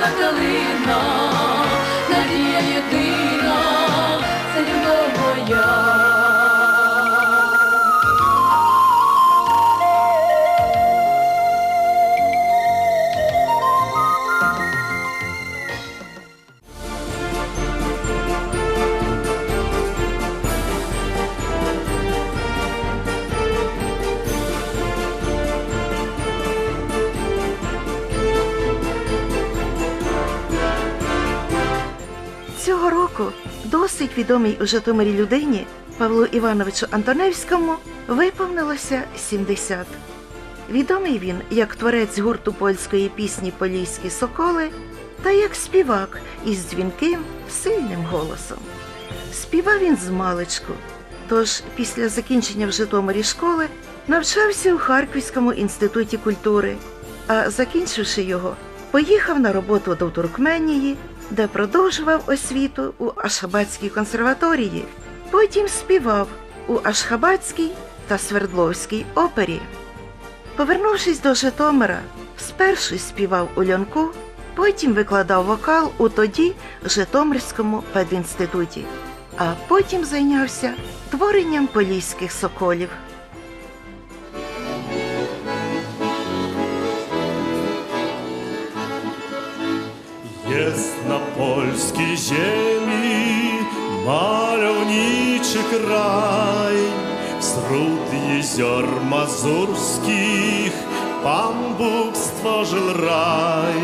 калина. Досить відомій у Житомирі людині Павлу Івановичу Антоневському виповнилося 70. Відомий він як творець гурту польської пісні Поліські соколи та як співак із дзвінким, сильним голосом. Співав він з маличку, тож після закінчення в Житомирі школи навчався у Харківському інституті культури, а закінчивши його, поїхав на роботу до Туркменії, де продовжував освіту у Ашхабадській консерваторії. Потім співав у Ашхабадській та Свердловській опері. Повернувшись до Житомира, спершу співав у льонку, потім викладав вокал у тоді Житомирському педінституті, а потім зайнявся творенням поліських соколів. Jest na polskiej ziemi malowniczy kraj. Wśród jezior mazurskich Pan Bóg stworzył raj.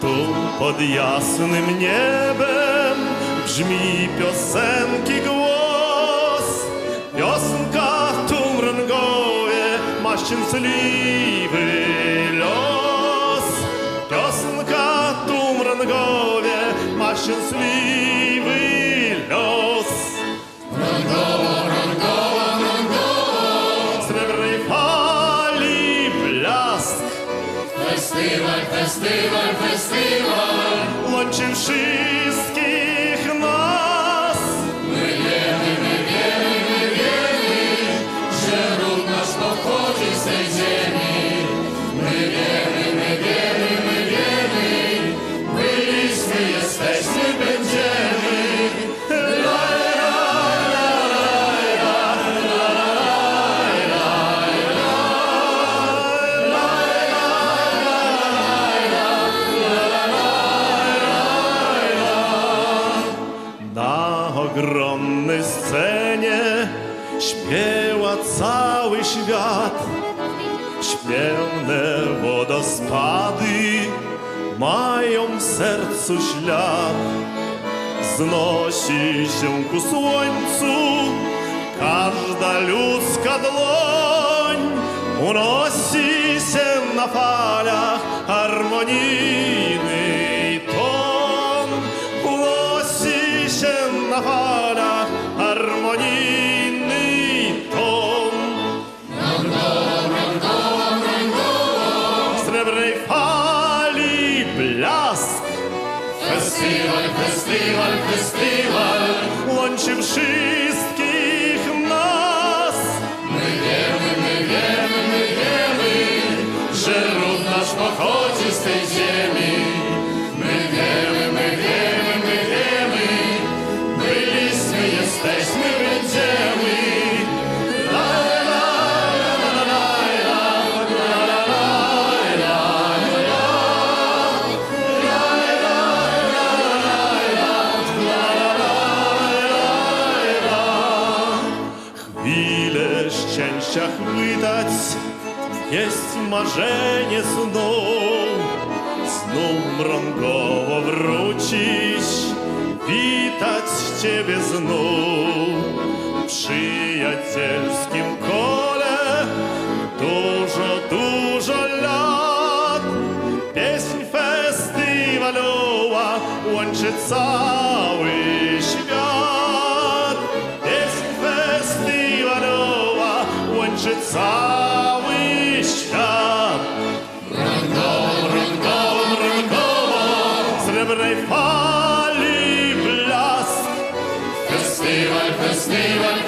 Tu pod jasnym niebem brzmi piosenki głos. Piosenka tu mrągowie ma szczęśliwy los. Голгове Маш счастливый лес. Рангова, Рангова, Рангова, Сребрный пали бляск. Фестиваль, фестиваль, фестиваль, Лучший сердцу шлях, Зносящим к сонцу Кажда людська длонь Уносіся на палях гармонії. Marzenie snu. Znów mrągowo wrócić, witać Ciebie znów. W przyjacielskim kole dużo, dużo lat. Pieśń festiwalowa łączy cały we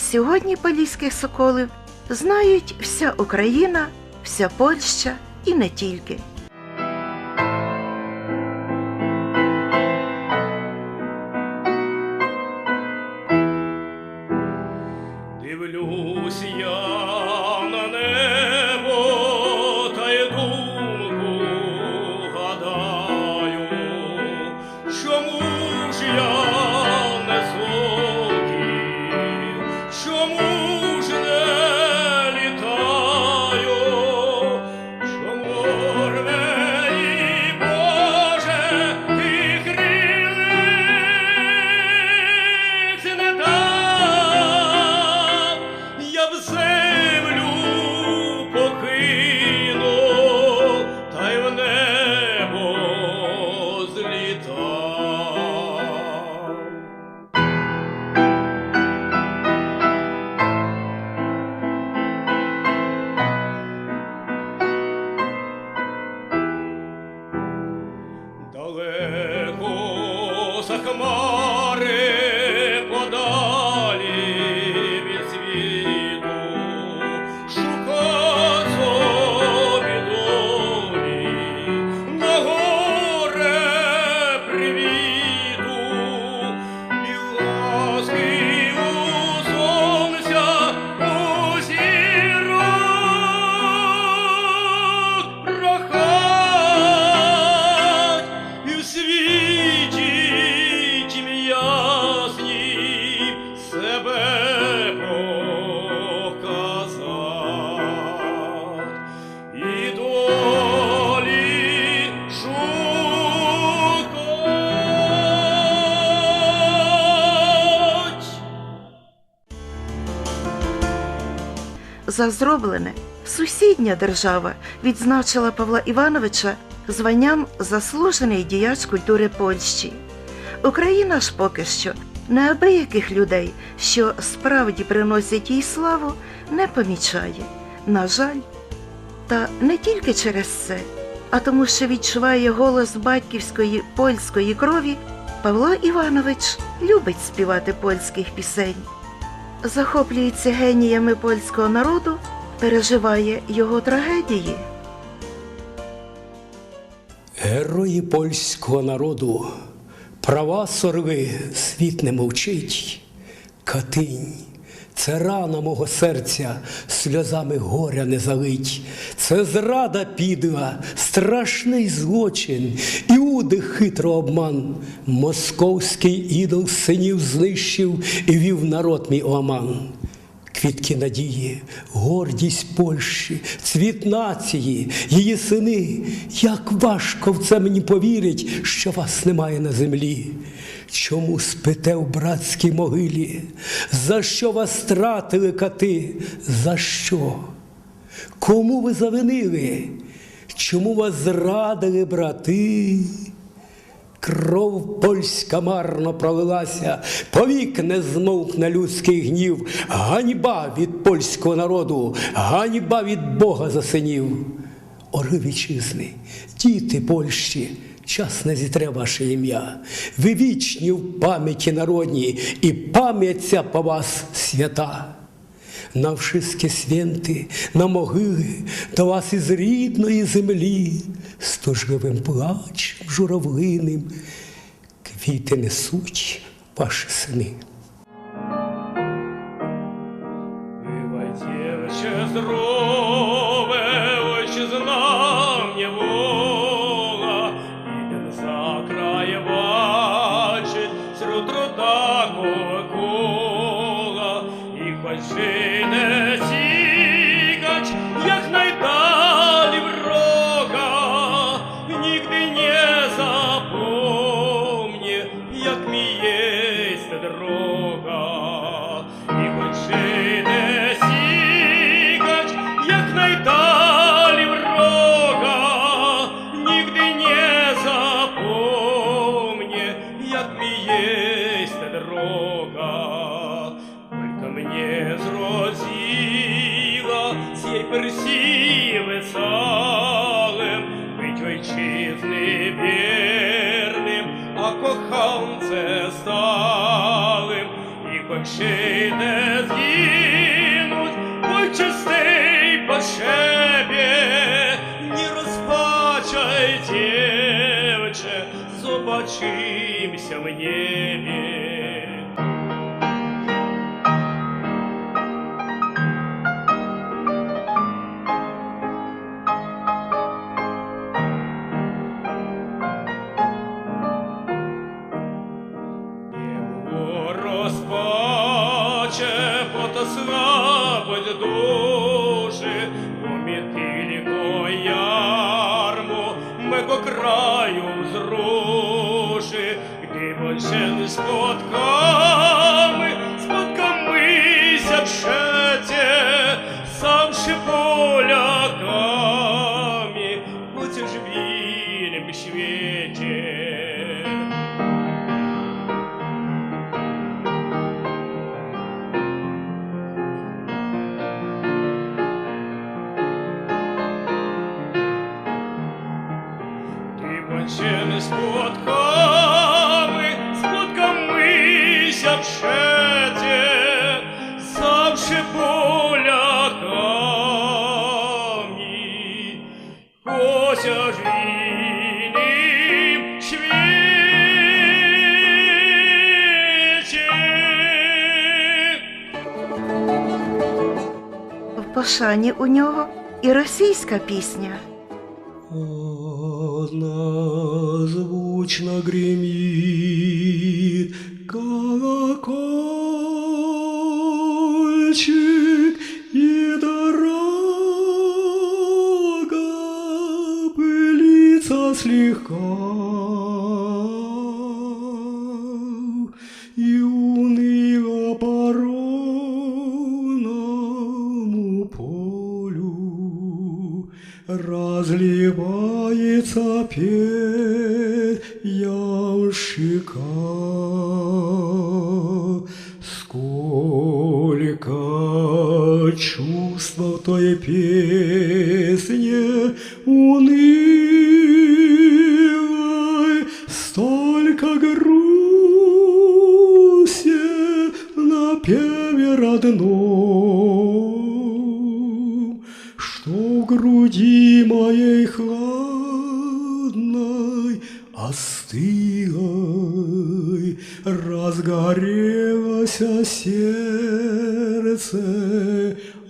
сьогодні поліських соколів знають вся Україна, вся Польща і не тільки. За зроблене сусідня держава відзначила Павла Івановича званням заслужений діяч культури Польщі. Україна ж поки що неабияких людей, що справді приносять їй славу, не помічає. На жаль, та не тільки через це, а тому, що відчуває голос батьківської польської крові, Павло Іванович любить співати польських пісень захоплюється геніями польського народу, переживає його трагедії. Герої польського народу, права сорви, світ не мовчить. Катинь, це рана мого серця, сльозами горя не залить. Це зрада підла, страшний злочин, іуди хитро обман. Московський ідол синів знищив і вів народ мій оман. Квітки надії, гордість Польщі, цвіт нації, її сини. Як важко в це мені повірить, що вас немає на землі. Чому спите в братській могилі? За що вас стратили кати? За що? Кому ви завинили? Чому вас зрадили брати? Кров польська марно пролилася, повік не змовкне людський гнів, ганьба від польського народу, ганьба від Бога за синів. Ори вітчизни, діти Польщі, час не зітре ваше ім'я. Ви вічні в пам'яті народній, і пам'ять ця по вас свята. На вшиски свінти, на могили до вас із рідної землі, з тужливим плачем журавлиним квіти несуть ваші сини. Учимся в небе. спотками, споткамися пшете, сам поляками, будь ж вільним світі. Ти бачене спотками, В у нього і російська пісня. Одна звучно 子里挖一次平。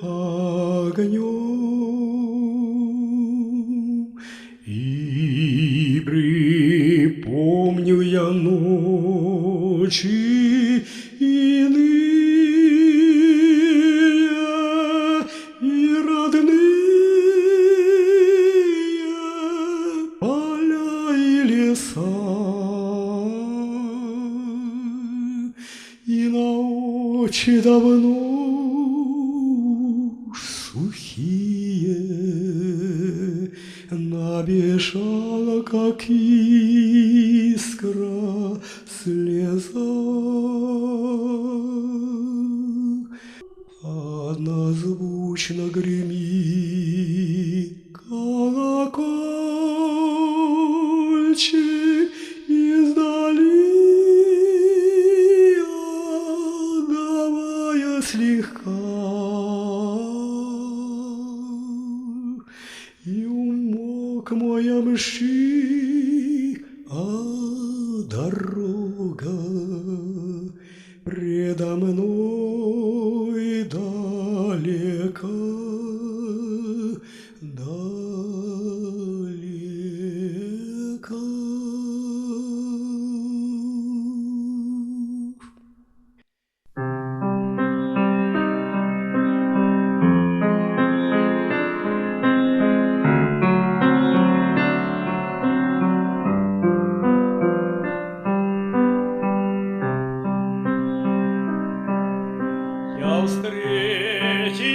Огнем. Колокольчик издали, отдавая слегка. И умок моя мши, Я встретил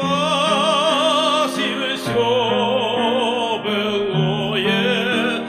вас, и все былое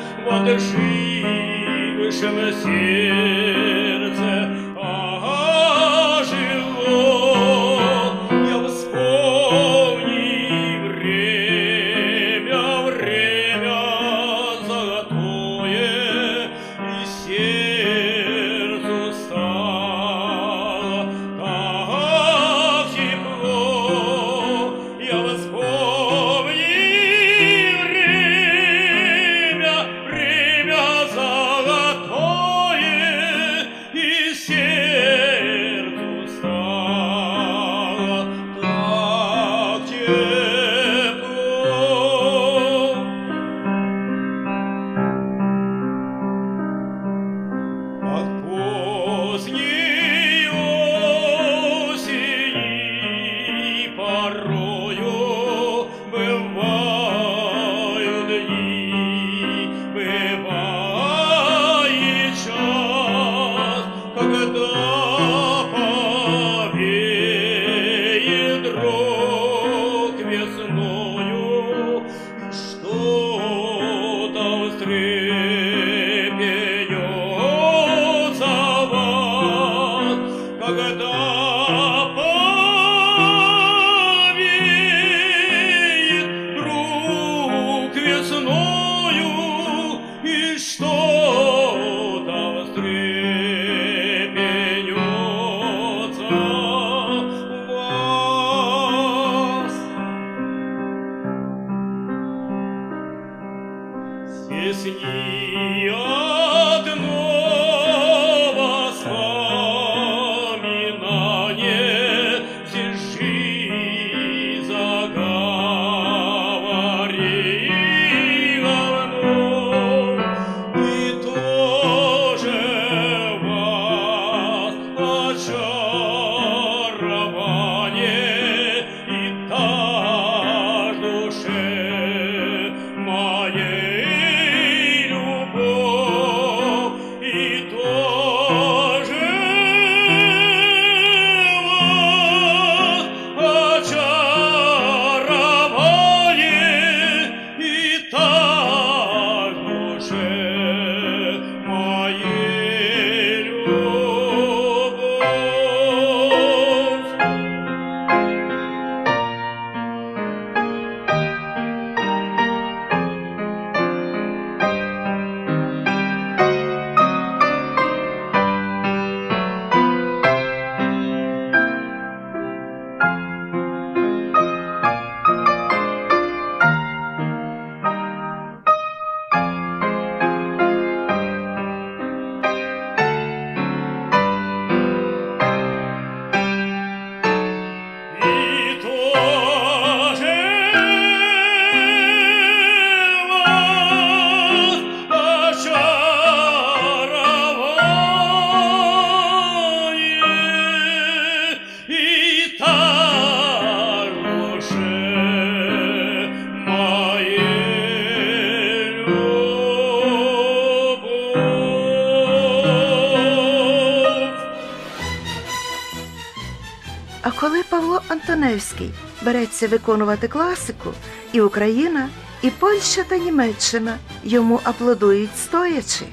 Таневський береться виконувати класику, і Україна, і Польща та Німеччина йому аплодують стоячи.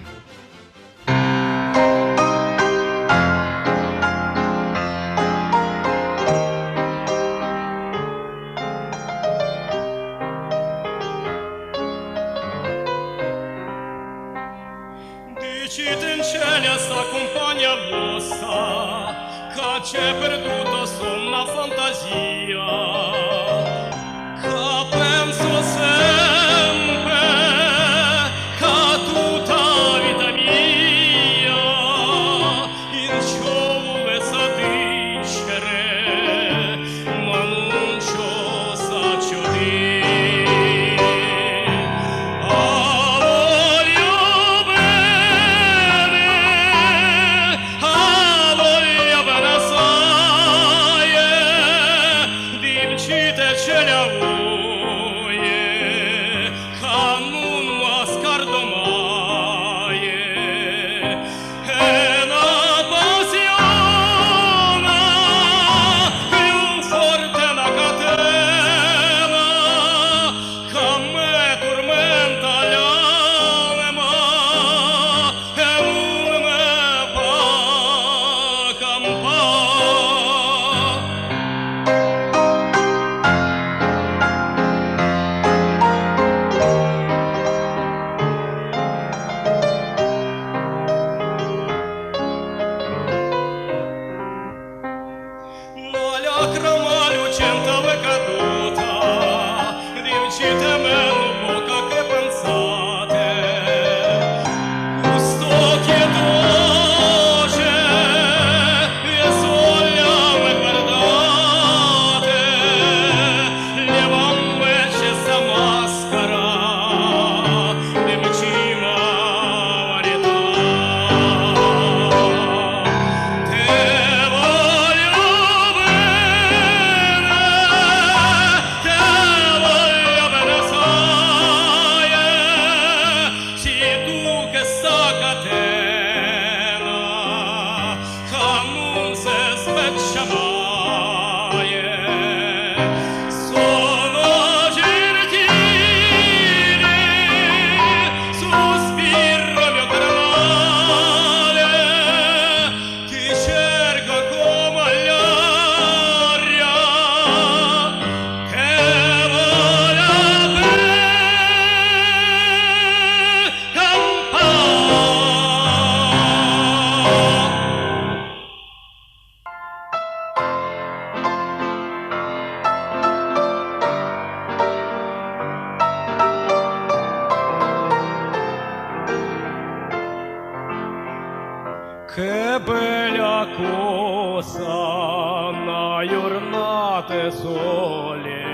Беля коса на юрнате солі,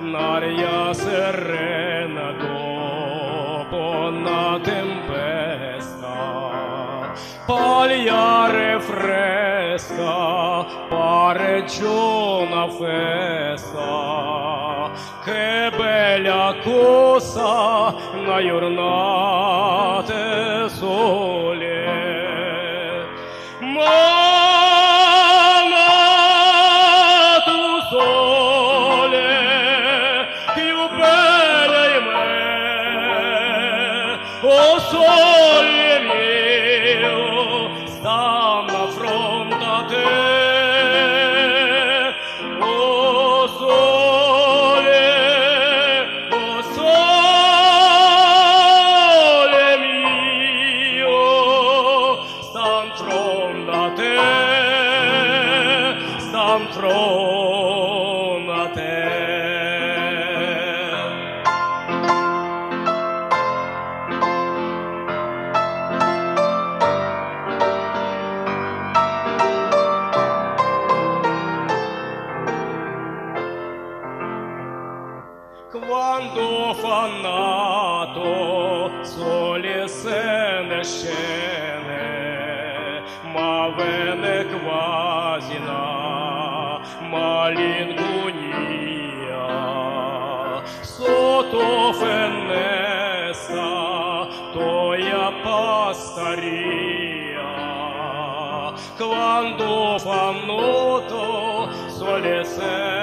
нар'я сирена до понад темпеста, pagliare fresca, pareggiona festa, che bella cosa na gostaria quando o fanuto solesse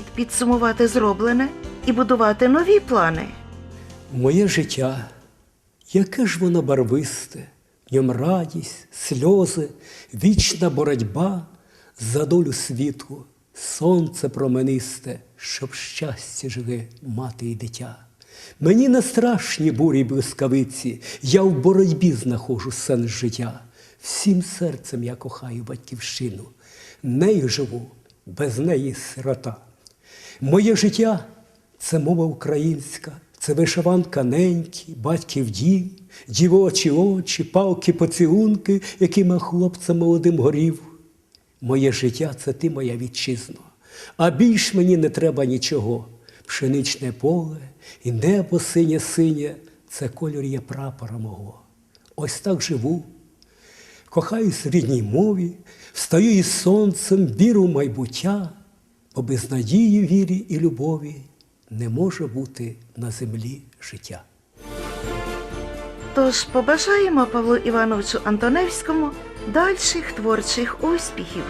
то підсумувати зроблене і будувати нові плани. Моє життя, яке ж воно барвисте, в ньому радість, сльози, вічна боротьба за долю світу, сонце променисте, щоб щастя живе мати і дитя. Мені не страшні бурі блискавиці, я в боротьбі знаходжу сенс життя. Всім серцем я кохаю батьківщину, нею живу, без неї сирота. Моє життя це мова українська, це вишиванка неньки, батьків дім, дівочі очі, палки, поцілунки, якими хлопцем молодим горів. Моє життя це ти, моя вітчизно, а більш мені не треба нічого. Пшеничне поле і небо синє синє це кольор є прапора мого. Ось так живу, кохаюсь в рідній мові, встаю із сонцем, віру в майбуття, бо без надії, вірі і любові не може бути на землі життя. Тож побажаємо Павлу Івановичу Антоневському дальших творчих успіхів.